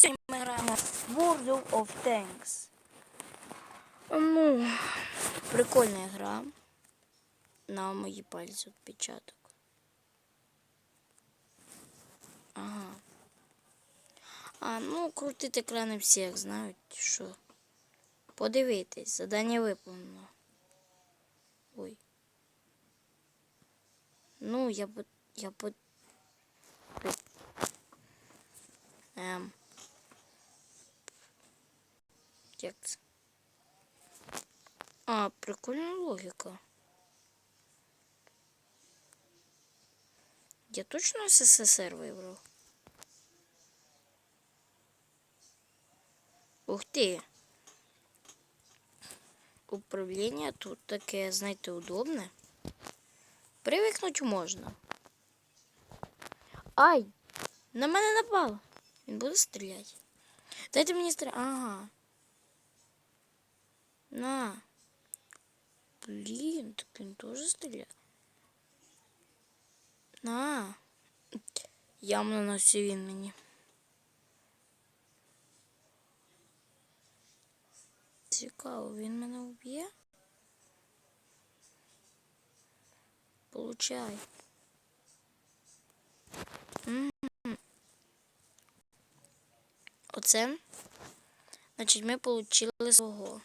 Сьогодні ми граємо в World of Tanks. Ну, прикольна гра. На мої пальці відпечаток. Ага. А, ну, крутити екрани всіх знають, що. Подивитись, задання виповнено. Ой. Ну, я по... Я по... Ем. Як? А, прикольна логіка. Я точно СССР вибрав? Ух ти. Управління тут таке, знаєте, удобне. Привикнуть можна. Ай! На мене напало. Він буде стріляти. Дайте мені стріляти. Ага. На. Блін, так він теж стріляє. На. Явно на всі він мені. Цікаво, він мене вб'є? Получай. Мгм. Оце. Значить, ми получили свого.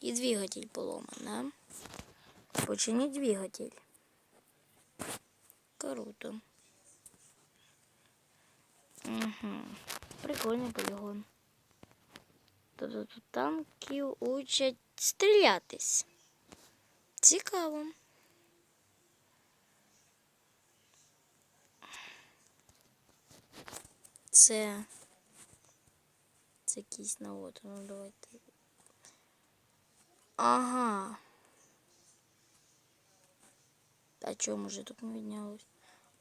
І двигатель поломан, да? Починіть двигатель. Круто. Угу. Прикольний полігон. Тобто тут танків учать стрілятись. Цікаво. Це. Це якийсь навод. Ну давайте. Ага. А чому вже так не віднялось?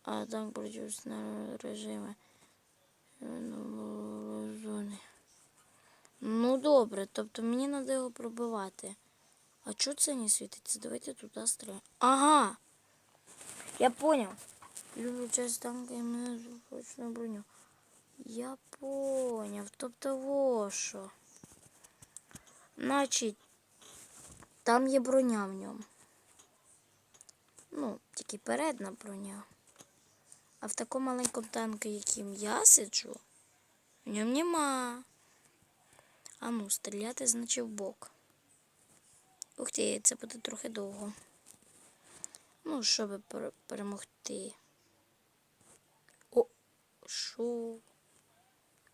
А танк проти режиму. Ну. Ну добре, тобто мені треба його пробивати. А чого це не світиться? Давайте туди стріляємо. Ага. Я понял. Люблю часть танка і мене на броню. Я поняв. Тобто во що. Значить, там є броня в ньому. Ну, тільки передна броня. А в такому маленькому танку, яким я сиджу, в ньому нема. А ну, стріляти, значить, в бок. Ух ти, це буде трохи довго. Ну, щоб перемогти. О, що?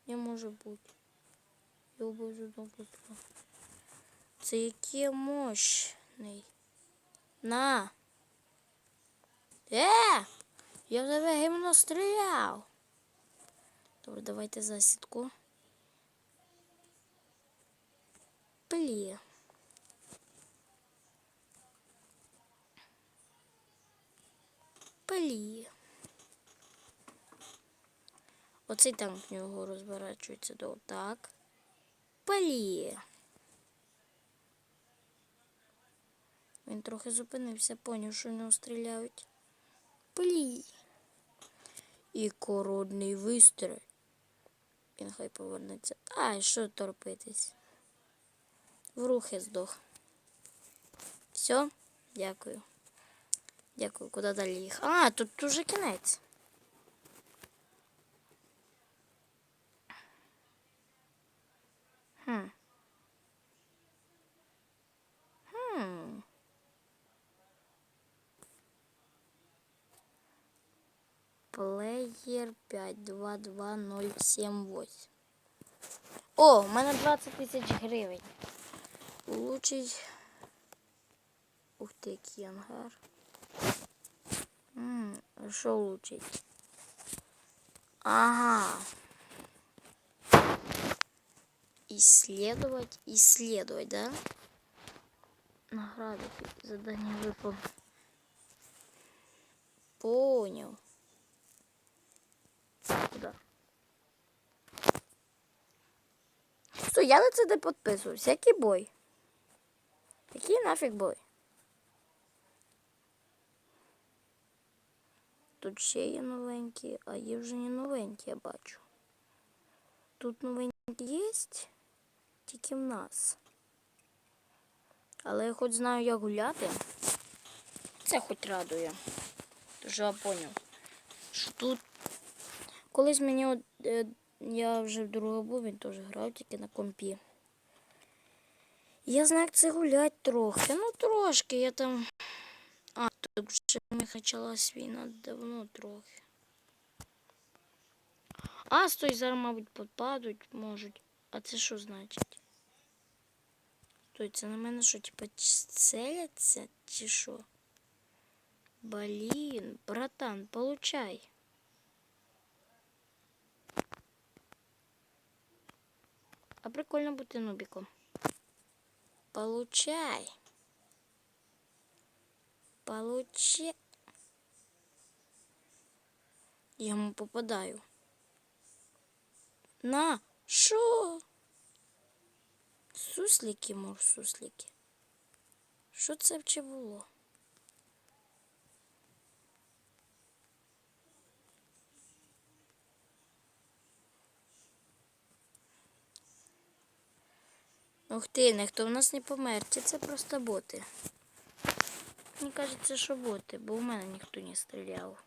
Не може бути. Я обожу добре. Це який мощний. На. Е! Я в тебе гімно стріляв. Добре, давайте засідку. Блі. Блі. Оцей танк в нього розворачується до так. Блі. Він трохи зупинився, поняв, що в нього стріляють. Блі. І кородний вистріл. Він хай повернеться. Ай, що торпитись? В рухи здох. Все, дякую. Дякую, куди далі їх? А, тут уже кінець. Хм. Плеєр 522078. О, у мене 20 тисяч гривень. Улучшить. Ух ти, який ангар. М, а Що улучшить? Ага. Исследовать, исследовать, да? Награды, задание выполнено. Понял. Куда? Що, я на це не підписуюсь. Який бой? Який нафіг бой? Тут ще є новенькі, а є вже не новенькі, я бачу. тут новинки є, тільки в нас. Але я хоч знаю, як гуляти. Це хоч радує. Тож я поняв. Що тут. Колись мені е, я вже вдруге був, він теж грав тільки на компі. Я знаю, як це гулять трохи. Ну трошки я там. А, тут вже них почалась війна давно трохи. А, стой, зараз, мабуть, попадуть можуть. А це що значить? Стой, це на мене що, типа целяться чи що? Блін, братан, получай. А прикольно бути нубиком. Получай. Получай. Я ему попадаю. На, що? Суслики, мор, суслики. Що це вче було? Ух ти, ніхто в нас не помер. Чи це просто боти? Мені кажеться, що боти, бо в мене ніхто не стріляв.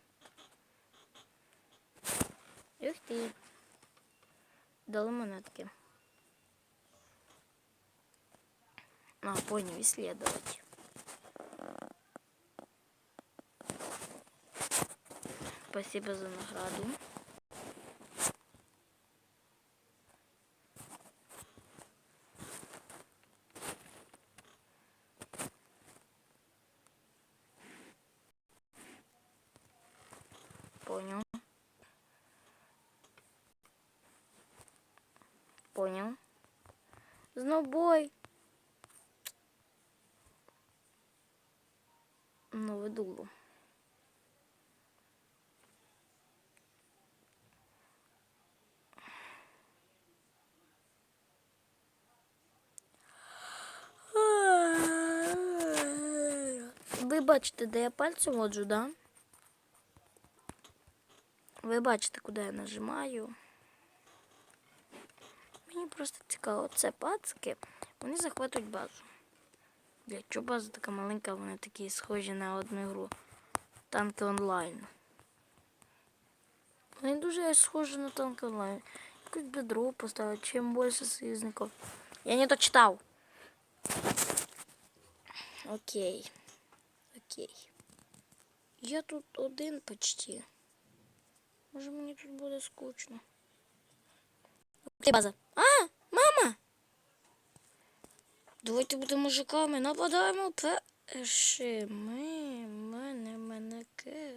Ух ти. Дали монетки. А, понял, исследовать. Спасибо за награду. Понял. Понял. Знов бой. Нове дуло. Ви бачите, де я пальцем воджу, да? Ви бачите, куди я нажимаю. Мені просто цікаво, це пацки, вони захватують базу. Для чого база така маленька, вони такі схожі на одну гру. Танки онлайн. Вони дуже схожі на танки онлайн. Якусь бедро поставити, чим більше союзників. Я не то читав. Окей. Окей. Я тут один почти. Може мені тут буде скучно. Окей, база. А, мама! Давайте будемо мужиками, нападаємо першими. Мене менеке.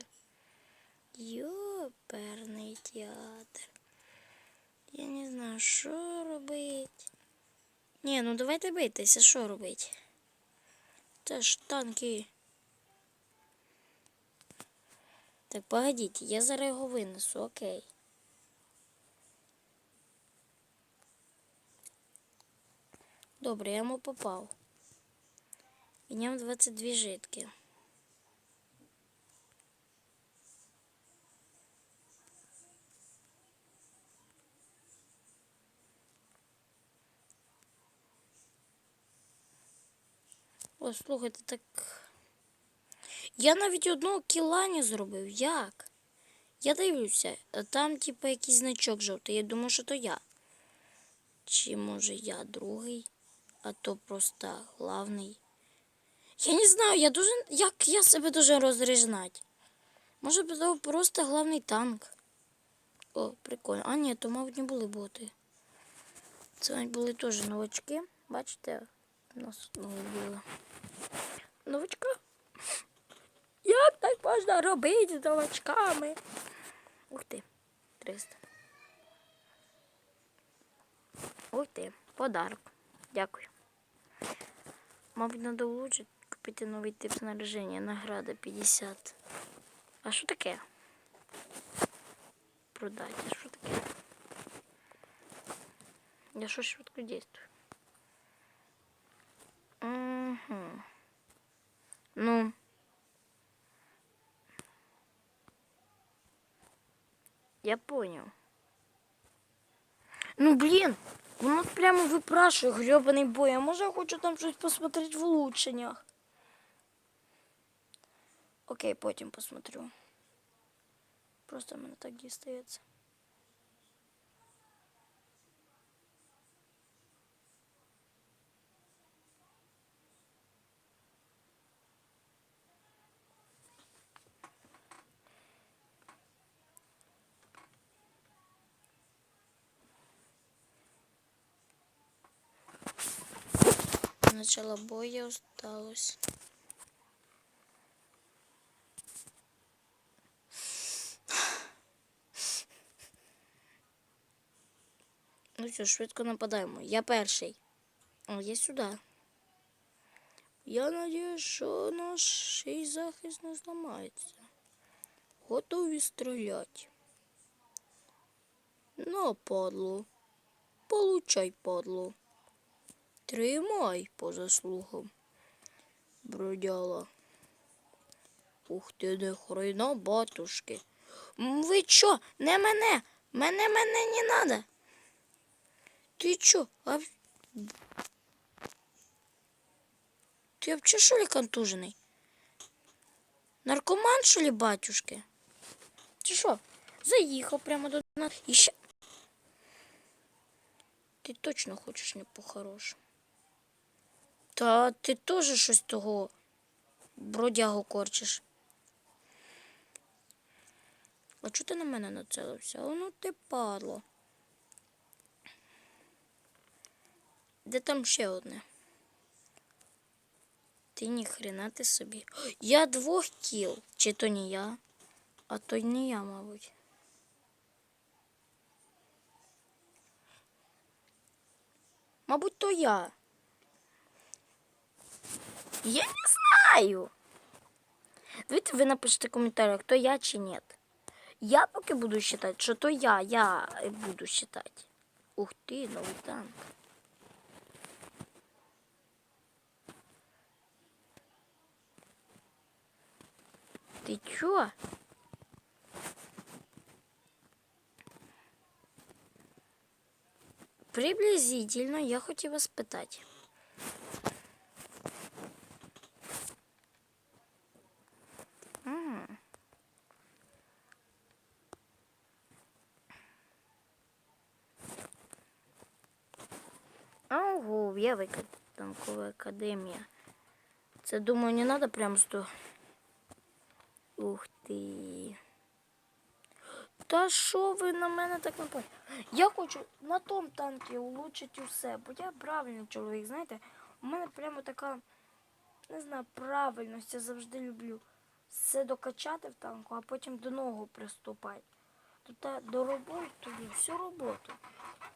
Йоперний театр. Я не знаю, що робити. Ні, ну давайте битися, що робити? Це ж танки. Так, погодіть, я зараз його винесу, окей. Добре, я йому попав. Підняв 22 житки. О, слухайте, так. Я навіть одного кіла не зробив. Як? Я дивлюся, а там, типу, якийсь значок жовтий. Я думаю, що то я. Чи може я другий, а то просто главний. Я не знаю, я дуже. Як я себе дуже розрізнати? Може, то просто главний танк. О, прикольно. А ні, то, мабуть, не були боти. Це були теж новачки. Бачите, у нас нові були. Новачка? Як так можна робити з новачками? Ух ти, 300. Ух ти, подарок. Дякую. Мабуть, треба улучшити, купити новий тип снаряження. Награда 50. А що таке? А що таке? Я що швидко дійствую? Угу. Ну. Я понял. Ну блін, воно прямо випрашує грьобаний бой. А може я хочу там щось посмотрети в улучшеннях. Окей, потім посмотрю. Просто мене так дістається. Начало боя осталось. Ну що, швидко нападаємо. Я перший. О, я сюди. Я надію, що наш захист не зламається. Готові стріляти. На падло. Получай падло. Тримай по заслугам. Бродяла. Ух ти, не хрена, батушки. М, Ви чо? Не мене? Мене мене не надо. Ты чё? А... в- Ты вообще что ли контуженный? Наркоман, что ли, батюшки? Ты что? Заїхав прямо до нас. І ще... Ти точно хочеш не по-хорошому. Та ти теж щось того бродягу корчиш. А чого ти на мене нацелився? Ну ти падло. Де там ще одне? Ти ніхрена ти собі. Я двох кіл. Чи то не я? А то й не я, мабуть. Мабуть, то я. Я не знаю. Давайте ви напишите в коментарях, то я чи ні. Я поки буду считати, що то я, я буду считати. Ух ти, новий танк. Ты чё? Приблизительно я хотіла спитати. Ага. Ого, я танкова академія. Це думаю, не надо прям сто. Ух ти. Та що ви на мене так напали? Я хочу на тому танкі улучшити усе, бо я правильний чоловік, знаєте, у мене прямо така, не знаю, правильність, я завжди люблю все докачати в танку, а потім до нового приступати. Тут до роботи всю роботу.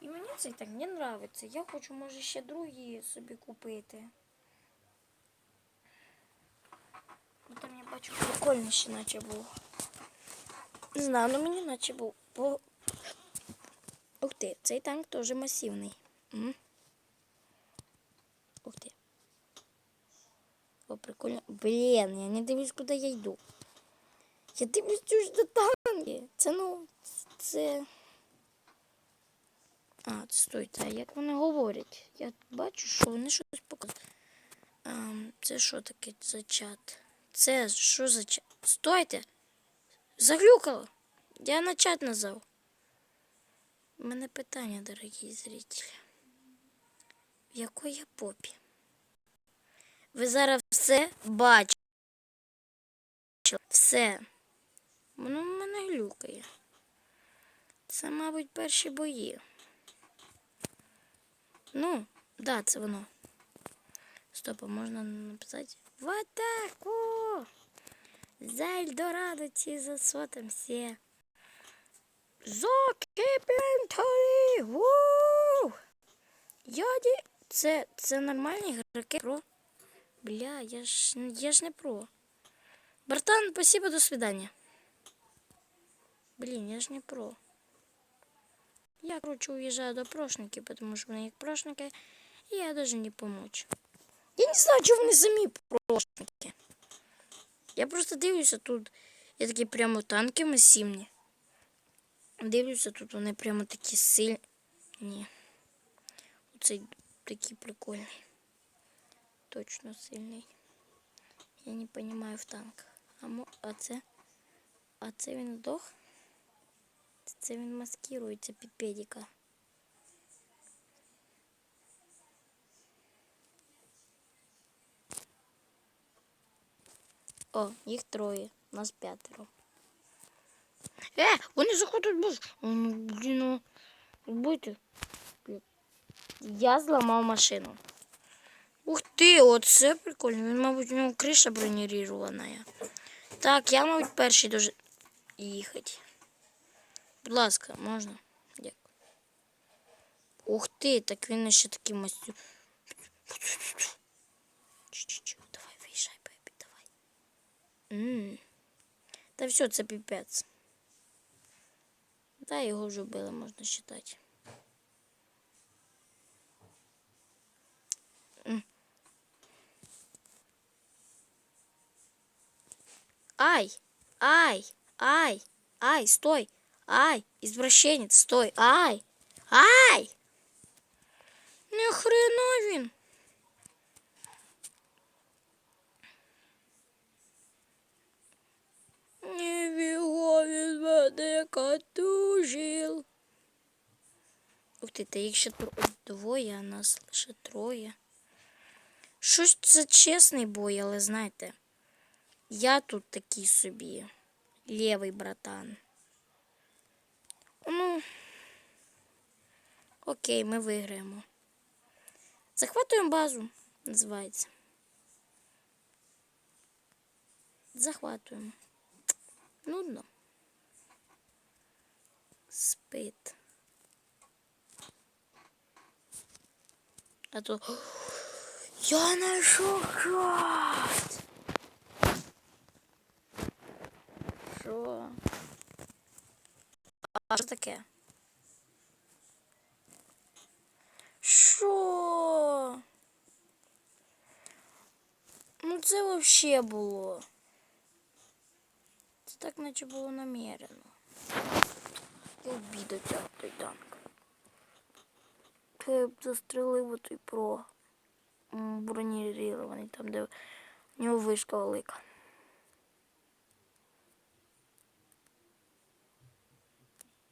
І мені це так не подобається. Я хочу, може, ще другі собі купити. Ну, там я бачу прикольніше наче був. Не знаю, ну мені наче був. Бо... Ух ти, цей танк теж масивний. М? Ух ти. О, прикольно. Блін, я не дивлюсь, куди я йду. Я дивлюсь чуж до танки. Це ну, це. А, стойте, а як вони говорять? Я бачу, що вони щось показують. А, це що таке за чат? Це що за чат? Стойте! Заглюкало! Я на чат назвав. У мене питання, дорогі зрителі. В якої я попі? Ви зараз все бачите. Все. Воно в мене глюкає. Це, мабуть, перші бої. Ну, да, це воно. Стоп, а можна написати в атаку! За Ельдорадо ці за сотом все. Закипентарі! Вуу! Яді! Це, це нормальні ігроки про. Бля, я ж, я ж не про. Братан, спасибо, до свидания. Блин, я ж не про. Я, короче, уезжаю до прошники, потому что у них прошники, и я даже не помочь. Я не знаю, чого вони самі прошники. Я просто дивлюся тут. Я такі прямо танки масивні. Дивлюся, тут вони прямо такі сильні. Ні. Оцей такий прикольний. Точно сильний. Я не понимаю в танках. А, а це? А це він Це він маскирується під педіка. О, їх троє, нас п'ятеро. Е, вони заходять. Ну, блін, ну. Будьте. Я зламав машину. Ух ти, оце прикольно. Він, мабуть, у нього криша бронірірована. Так, я, мабуть, перший дуже їхати. Будь ласка, можна? Дякую. Ух ти, так він ще такий мастю. Давай, виїжджай, бебі, давай. М. Та все, це піпець. Да, його вже вбили, можна вважати. Ай, ай, ай, ай, стой, ай, извращенец, стой, ай, ай! Ни хрена він. Ніфіга він мене катужил. Ух ти, та їх ще двоє, а нас лише троє. Щось це чесний бой, але знаєте. Я тут такий собі. Левий братан. Ну. Окей, ми виграємо. Захватуємо базу, називається. Захватуємо. Нудно. Спит. А то. Я знайшов чат! Що? А що таке? Що? Ну це вообще було. Це так наче було намірено. Я обіду ця той танк. Ти б застрелив той про бронірований, там, де в нього вишка велика.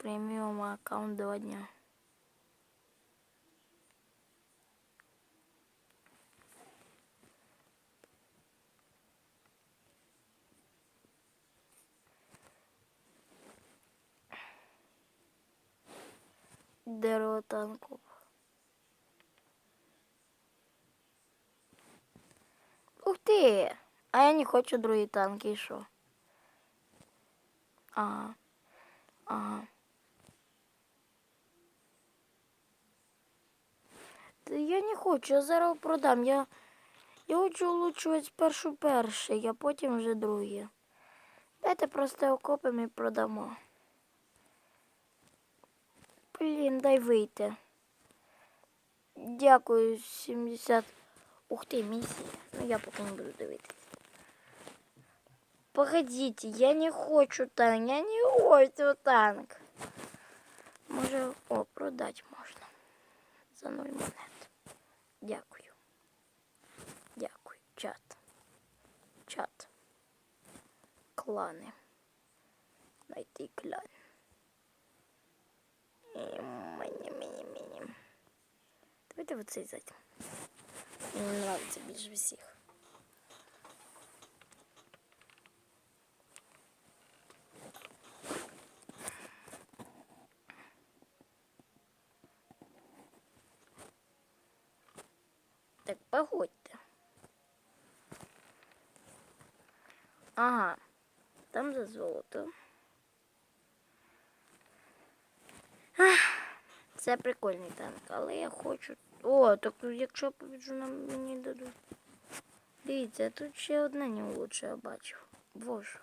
Премиум аккаунт два дня. Дерево танков. Ух ти! А я не хочу другі танки, і? Ага. Ага. Я не хочу, я зараз продам. Я, я хочу улучшувати спершу перший, а потім вже друге. Дайте просто окопимо і продамо. Блін, дай вийти. Дякую, 70. Ух ти, місія. Ну я поки не буду дивитися. Погодите, я не хочу танк, я не хочу танк. Може, о, продати можна. За нуль монет. Дякую. Дякую. Чат. Чат. Клани. Найти клан. І Мені, мені, мені. Давайте вот цей зайдем. Мені нравится більше всіх. Так, погодьте. Ага, там за золото. Це прикольний танк, але я хочу. О, так якщо побіжу, нам мені дадуть. Дивіться, тут ще одне не лучше я бачив. Боже.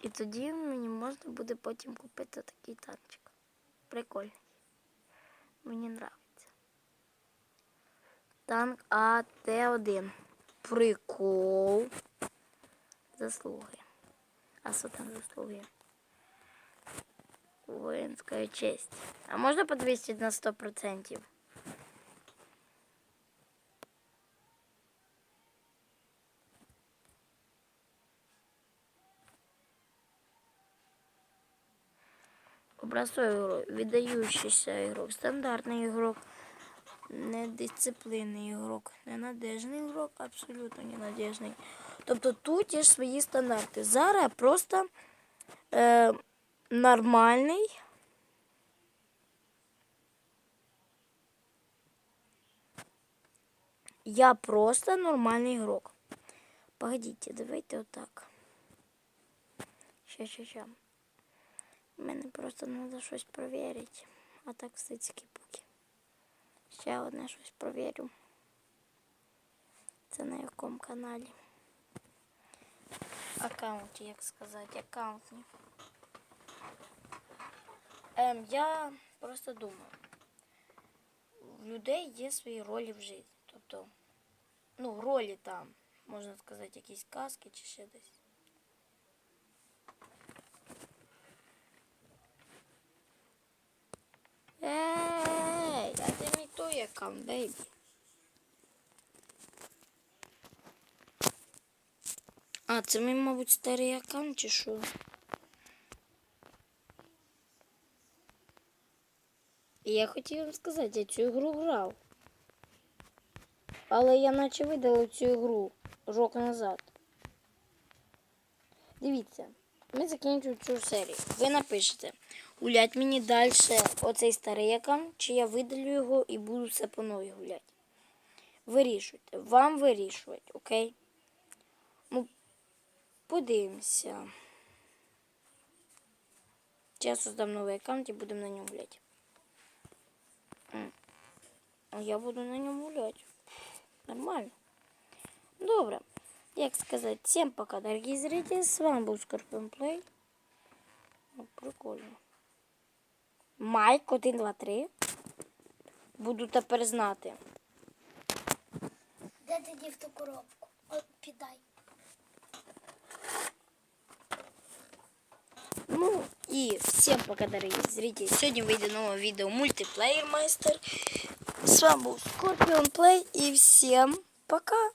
І тоді мені можна буде потім купити такий танчик. Прикольний. Мені нравиться. Танк АТ-1. Прикол. Заслуги. А що там заслуги? Воинская честь. А можно подвесить на 100%? Образцовый игрок, выдающийся игрок, стандартный игрок, недисциплінний ігрок, ненадежний ігрок, абсолютно ненадежний. Тобто тут є ж свої стандарти. Зараз просто е, нормальний. Я просто нормальний ігрок. Погодите, давайте отак. Ща, ща, ща. Мене просто треба щось перевірити. А так все поки. Ще одне щось провірю. Це на якому каналі. Аккаунті, як сказати, аккаунтні. Ем, я просто думаю. В людей є свої ролі в житті. Тобто, ну, ролі там, можна сказати, якісь казки чи ще десь. Ей, а це не аккаунт, бейбі. А, це мій, мабуть, старий аккаунт чи що? Я хотів вам сказати, я цю ігру грав. Але я наче видалив цю ігру рок назад. Дивіться, ми закінчуємо цю серію. Ви напишете, гулять мені далі оцей старий аккаунт, чи я видалю його і буду все по новій гуляти. Вирішуйте. Вам вирішувати, окей? Ну, подивимося. Я создам новий аккаунт і будемо на ньому гуляти. Я буду на ньому гуляти. Нормально. Добре. Як сказати, всім пока, дорогі зрителі. З вами був Скорпіон Плей. Ну, прикольно. Майк 1, 2, 3. Буду тепер знати. Де ти дів ту коробку? О, піддай. Ну і всім пока, дорогі зрителі. Сьогодні вийде нове відео мультиплеєр майстер. З вами був Скорпіон Плей і всім пока.